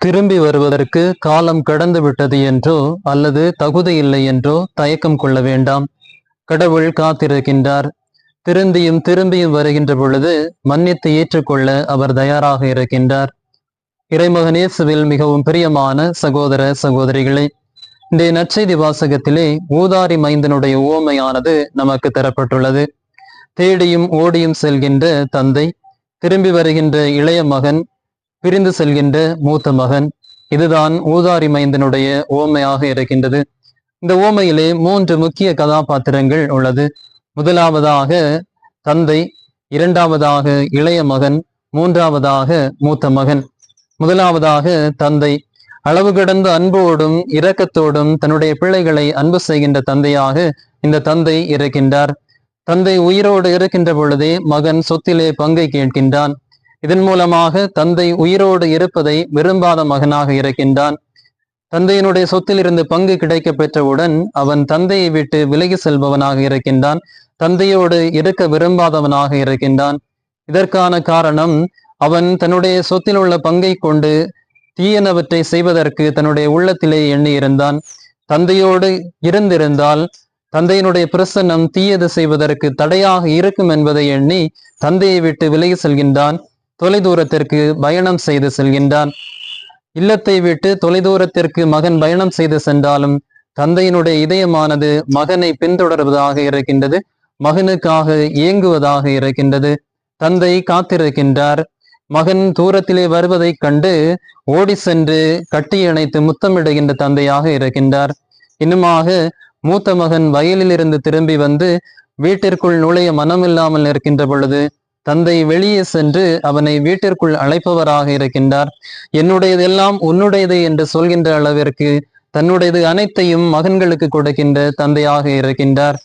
திரும்பி வருவதற்கு காலம் கடந்து விட்டது என்றோ அல்லது தகுதி இல்லை என்றோ தயக்கம் கொள்ள வேண்டாம். கடவுள் காத்திருக்கின்றார். திருந்தியும் திரும்பியும் வருகின்ற பொழுது மன்னித்து ஏற்றுக்கொள்ள அவர் தயாராக இருக்கின்றார். இறைமகனேசுவில் மிகவும் பிரியமான சகோதர சகோதரிகளே இன்றைய நற்செய்தி வாசகத்திலே ஊதாரி மைந்தனுடைய உவமையானது நமக்கு தரப்பட்டுள்ளது. தேடியும் ஓடியும் செல்கின்ற தந்தை திரும்பி வருகின்ற இளைய மகன் பிரிந்து செல்கின்ற மூத்த மகன். இதுதான் ஊதாரி மைந்தனுடைய ஓமையாக இருக்கின்றது. இந்த ஓமையிலே மூன்று முக்கிய கதாபாத்திரங்கள் உள்ளது. முதலாவதாக தந்தை இரண்டாவதாக இளைய மகன் மூன்றாவதாக மூத்த மகன். முதலாவதாக தந்தை. அளவு கடந்த அன்போடும் இரக்கத்தோடும் தன்னுடைய பிள்ளைகளை அன்பு செய்கின்ற தந்தையாக இந்த தந்தை இருக்கின்றார். தந்தை உயிரோடு இருக்கின்ற பொழுதே மகன் சொத்திலே பங்கை கேட்கின்றான். இதன் மூலமாக தந்தை உயிரோடு இருப்பதை விரும்பாத மகனாக இருக்கின்றான். தந்தையினுடைய சொத்திலிருந்து பங்கு கிடைக்க பெற்றவுடன் அவன் தந்தையை விட்டு விலகி செல்பவனாக இருக்கின்றான். தந்தையோடு இருக்க விரும்பாதவனாக இருக்கின்றான். இதற்கான காரணம் அவன் தன்னுடைய சொத்தில் உள்ள பங்கை கொண்டு தீயனவற்றை செய்வதற்கு தன்னுடைய உள்ளத்திலே எண்ணி இருந்தான் தந்தையோடு இருந்திருந்தால் தந்தையினுடைய பிரசன்னம் தீயது செய்வதற்கு தடையாக இருக்கும் என்பதை எண்ணி தந்தையை விட்டு விலகி செல்கின்றான். தொலைதூரத்திற்கு பயணம் செய்து செல்கின்றான். இல்லத்தை விட்டு தொலைதூரத்திற்கு மகன் பயணம் செய்து சென்றாலும் தந்தையினுடைய இதயமானது மகனை பின்தொடர்வதாக இருக்கின்றது மகனுக்காக இயங்குவதாக இருக்கின்றது. தந்தை காத்திருக்கின்றார். மகன் தூரத்திலே வருவதைக் கண்டு ஓடி சென்று கட்டியணைத்து முத்தமிடுகின்ற தந்தையாக இருக்கின்றார். இன்னுமாக மூத்த மகன் வயலிலிருந்து திரும்பி வந்து வீட்டிற்குள் நுழைய மனமில்லாமல் இருக்கின்ற பொழுது தந்தை வெளியே சென்று அவனை வீட்டிற்குள் அழைப்பவராக இருக்கின்றார். என்னுடையதெல்லாம் உன்னுடையது என்று சொல்கின்ற அளவிற்கு தன்னுடையது அனைத்தையும் மகன்களுக்கு கொடுக்கின்ற தந்தையாக இருக்கின்றார்.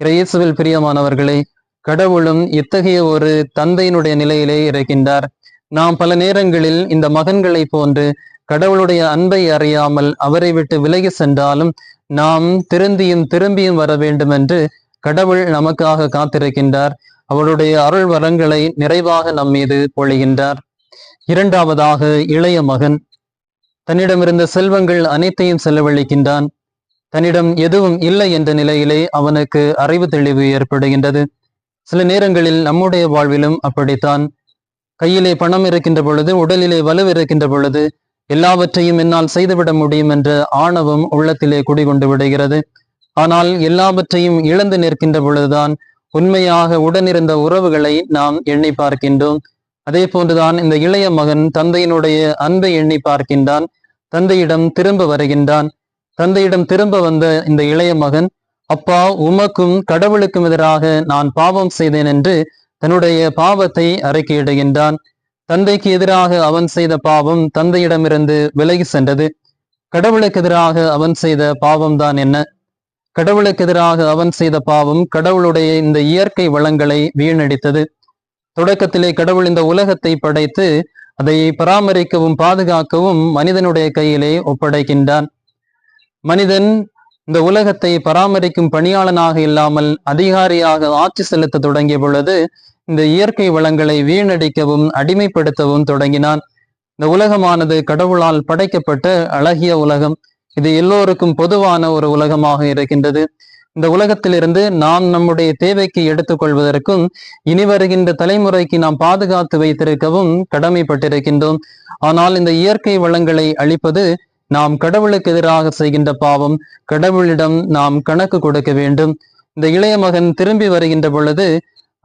கிரேசுவில் பிரியமானவர்களே கடவுளும் இத்தகைய ஒரு தந்தையினுடைய நிலையிலே இருக்கின்றார். நாம் பல நேரங்களில் இந்த மகன்களை போன்று கடவுளுடைய அன்பை அறியாமல் அவரை விட்டு விலகி சென்றாலும் நாம் திருந்தியும் திரும்பியும் வர வேண்டும் என்று கடவுள் நமக்காக காத்திருக்கின்றார். அவருடைய அருள் வரங்களை நிறைவாக நம் மீது பொழிகின்றார் இரண்டாவதாக இளைய மகன். தன்னிடமிருந்த செல்வங்கள் அனைத்தையும் செலவழிக்கின்றான். தன்னிடம் எதுவும் இல்லை என்ற நிலையிலே அவனுக்கு அறிவு தெளிவு ஏற்படுகின்றது. சில நேரங்களில் நம்முடைய வாழ்விலும் அப்படித்தான். கையிலே பணம் இருக்கின்ற பொழுது உடலிலே வலு இருக்கின்ற பொழுது எல்லாவற்றையும் என்னால் செய்துவிட முடியும் என்ற ஆணவம் உள்ளத்திலே குடிகொண்டு விடுகிறது. ஆனால் எல்லாவற்றையும் இழந்து நிற்கின்ற பொழுதுதான் உண்மையாக உடனிருந்த உறவுகளை நாம் எண்ணி பார்க்கின்றோம். அதே போன்றுதான் இந்த இளைய மகன் தந்தையினுடைய அன்பை எண்ணி பார்க்கின்றான். தந்தையிடம் திரும்ப வருகின்றான். தந்தையிடம் திரும்ப வந்த இந்த இளைய மகன் அப்பா உமக்கும் கடவுளுக்கும் எதிராக நான் பாவம் செய்தேன் என்று தன்னுடைய பாவத்தை அறிக்கையிடுகின்றான் தந்தைக்கு எதிராக அவன் செய்த பாவம் தந்தையிடமிருந்து விலகி சென்றது. கடவுளுக்கு எதிராக அவன் செய்த பாவம் தான் என்ன? கடவுளுக்கு எதிராக அவன் செய்த பாவம் கடவுளுடைய இந்த இயற்கை வளங்களை வீணடித்தது. தொடக்கத்திலே கடவுள் இந்த உலகத்தை படைத்து அதை பராமரிக்கவும் பாதுகாக்கவும் மனிதனுடைய கையிலே ஒப்படைக்கின்றான். மனிதன் இந்த உலகத்தை பராமரிக்கும் பணியாளனாக இல்லாமல் அதிகாரியாக ஆட்சி செலுத்த தொடங்கிய பொழுது இந்த இயற்கை வளங்களை வீணடிக்கவும் அடிமைப்படுத்தவும் தொடங்கினான். இந்த உலகமானது கடவுளால் படைக்கப்பட்ட அழகிய உலகம். இது எல்லோருக்கும் பொதுவான ஒரு உலகமாக இருக்கின்றது. இந்த உலகத்திலிருந்து நாம் நம்முடைய தேவைக்கு எடுத்துக்கொள்வதற்கும் இனி வருகின்ற தலைமுறைக்கு நாம் பாதுகாத்து வைத்திருக்கவும் கடமைப்பட்டிருக்கின்றோம். ஆனால் இந்த இயற்கை வளங்களை அழிப்பது நாம் கடவுளுக்கு எதிராக செய்கின்ற பாவம். கடவுளிடம் நாம் கணக்கு கொடுக்க வேண்டும். இந்த இளைய மகன் திரும்பி வருகின்ற பொழுது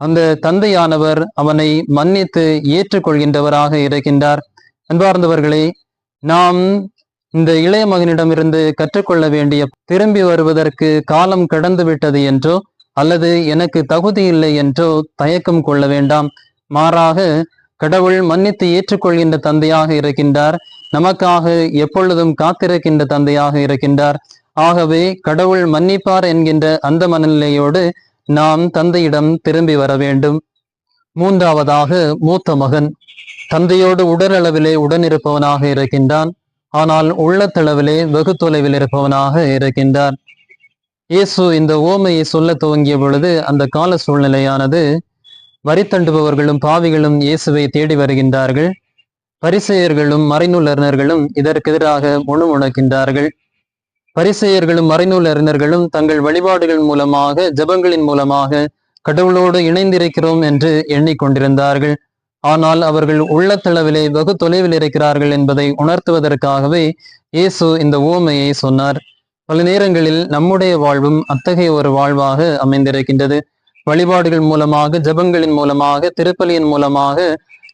அந்த தந்தையானவர் அவனை மன்னித்து ஏற்றுக்கொள்கின்றவராக இருக்கின்றார். அன்பார்ந்தவர்களே நாம் இந்த இளைய மகனிடமிருந்து கற்றுக்கொள்ள வேண்டிய திரும்பி வருவதற்கு காலம் கடந்து விட்டது என்றோ அல்லது எனக்கு தகுதி இல்லை என்றோ தயக்கம் கொள்ள வேண்டாம். மாறாக கடவுள் மன்னித்து ஏற்றுக்கொள்கின்ற தந்தையாக இருக்கின்றார். நமக்காக எப்பொழுதும் காத்திருக்கின்ற தந்தையாக இருக்கின்றார். ஆகவே கடவுள் மன்னிப்பார் என்கின்ற அந்த மனநிலையோடு நாம் தந்தையிடம் திரும்பி வர வேண்டும். மூன்றாவதாக மூத்த மகன். தந்தையோடு உடலளவிலே உடனிருப்பவனாக இருக்கின்றான். ஆனால் உள்ளத்தளவிலே வெகு தொலைவில் இருப்பவனாக இருக்கின்றார் இயேசு இந்த ஓமையை சொல்ல துவங்கிய பொழுது அந்த கால சூழ்நிலையானது வரி தண்டுபவர்களும் பாவிகளும் இயேசுவை தேடி வருகின்றார்கள். பரிசெயர்களும் மறைநூல் அறிஞர்களும் இதற்கு எதிராக முணுமுணுக்கின்றார்கள். மறைநூல் அறிஞர்களும் தங்கள் வழிபாடுகள் மூலமாக ஜெபங்களின் மூலமாக கடவுளோடு இணைந்திருக்கிறோம் என்று எண்ணிக்கொண்டிருந்தார்கள். ஆனால் அவர்கள் உள்ளத்தளவிலே வெகு தொலைவில் இருக்கிறார்கள் என்பதை உணர்த்துவதற்காகவே இயேசு இந்த ஓமையை சொன்னார். பல நேரங்களில் நம்முடைய வாழ்வும் அத்தகைய ஒரு வாழ்வாக அமைந்திருக்கின்றது. வழிபாடுகள் மூலமாக ஜெபங்களின் மூலமாக திருப்பலியின் மூலமாக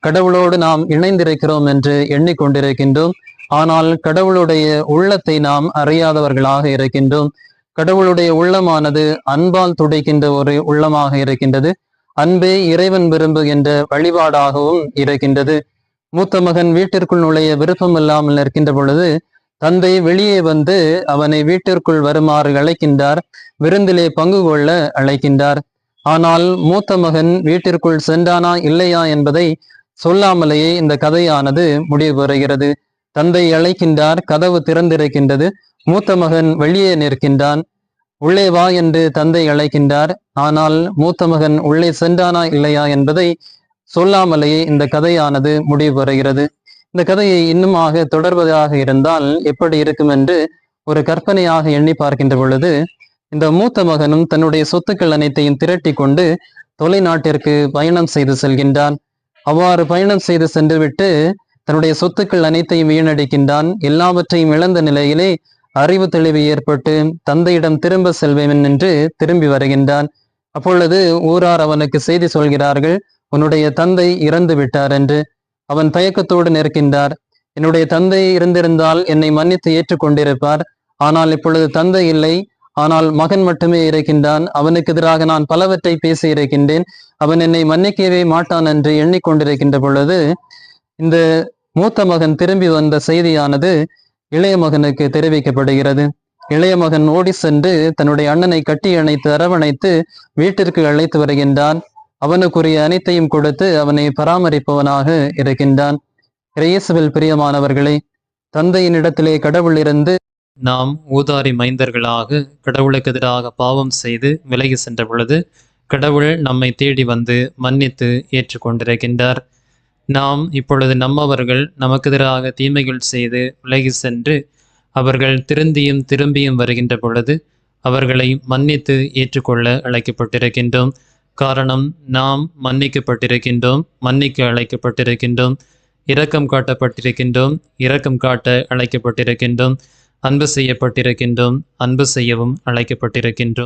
கடவுளோடு நாம் இணைந்திருக்கிறோம் என்று எண்ணிக்கொண்டிருக்கின்றோம். ஆனால் கடவுளுடைய உள்ளத்தை நாம் அறியாதவர்களாக இருக்கின்றோம். கடவுளுடைய உள்ளமானது அன்பால் துடைக்கின்ற ஒரு உள்ளமாக இருக்கின்றது. அன்பே இறைவன் விரும்புகின்ற வழிபாடாகவும் இருக்கின்றது. மூத்த மகன் வீட்டிற்குள் நுழைய விருப்பம் இல்லாமல் நிற்கின்ற பொழுது தந்தை வெளியே வந்து அவனை வீட்டிற்குள் வருமாறு அழைக்கின்றார் விருந்திலே பங்கு கொள்ள அழைக்கின்றார். ஆனால் மூத்த மகன் வீட்டிற்குள் சென்றானா இல்லையா என்பதை சொல்லாமலேயே இந்த கதையானது முடிவு பெறுகிறது. தந்தை அழைக்கின்றார் கதவு திறந்திருக்கின்றது. மூத்த மகன் வெளியே நிற்கின்றான். உள்ளே வா என்று தந்தை அழைக்கின்றார். ஆனால் மூத்த மகன் உள்ளே சென்றானா இல்லையா என்பதை சொல்லாமலேயே இந்த கதையானது முடிவு பெறுகிறது. இந்த கதையை இன்னுமாக தொடர்வதாக இருந்தால் எப்படி இருக்கும் என்று ஒரு கற்பனையாக எண்ணி பார்க்கின்ற பொழுது இந்த மூத்த மகனும் தன்னுடைய சொத்துக்கள் அனைத்தையும் திரட்டி கொண்டு தொலைநாட்டிற்கு பயணம் செய்து செல்கின்றான். அவ்வாறு பயணம் செய்து சென்றுவிட்டு தன்னுடைய சொத்துக்கள் அனைத்தையும் வீணடிக்கின்றான். எல்லாவற்றையும் இழந்த நிலையிலே அறிவு தெளிவு ஏற்பட்டு தந்தையிடம் திரும்ப செல்வேன் என்று திரும்பி வருகின்றான். அப்பொழுது ஊரார் அவனுக்கு செய்தி சொல்கிறார்கள் உன்னுடைய தந்தை இறந்து விட்டார் என்று. அவன் தயக்கத்தோடு நிற்கின்றார். என்னுடைய தந்தை இருந்திருந்தால் என்னை மன்னித்து ஏற்றுக்கொண்டிருப்பார். ஆனால் இப்பொழுது தந்தை இல்லை. ஆனால் மகன் மட்டுமே இருக்கின்றான். அவனுக்கு எதிராக நான் பலவற்றை பேசி இருக்கின்றேன். அவன் என்னை மன்னிக்கவே மாட்டான் என்று எண்ணிக்கொண்டிருக்கின்ற பொழுது இந்த மூத்த மகன் திரும்பி வந்த செய்தியானது இளைய மகனுக்கு தெரிவிக்கப்படுகிறது. இளைய மகன் ஓடி சென்று தன்னுடைய அண்ணனை கட்டி அணைத்து அரவணைத்து வீட்டிற்கு அழைத்து வருகின்றான். அவனுக்குரிய அனைத்தையும் கொடுத்து அவனை பராமரிப்பவனாக இருக்கின்றான். இயேசுவில் பிரியமானவர்களே தந்தையின் இடத்திலே கடவுள் இருந்து நாம் ஊதாரி மைந்தர்களாக கடவுளுக்கு எதிராக பாவம் செய்து விலகி சென்ற பொழுது கடவுள் நம்மை தேடி வந்து மன்னித்து ஏற்றுக்கொண்டிருக்கின்றார். நாம் இப்பொழுது நம்மவர்கள் நமக்கு எதிராக தீமைகள் செய்து விலகி சென்று அவர்கள் திருந்தியும் திரும்பியும் வருகின்ற பொழுது அவர்களை மன்னித்து ஏற்றுக்கொள்ள அழைக்கப்பட்டிருக்கின்றோம். காரணம் நாம் மன்னிக்கப்பட்டிருக்கின்றோம் மன்னிக்க அழைக்கப்பட்டிருக்கின்றோம் இரக்கம் காட்டப்பட்டிருக்கின்றோம் இரக்கம் காட்ட அழைக்கப்பட்டிருக்கின்றோம் அன்பு செய்யப்பட்டிருக்கின்றோம் அன்பு செய்யவும் அழைக்கப்பட்டிருக்கின்றோம்.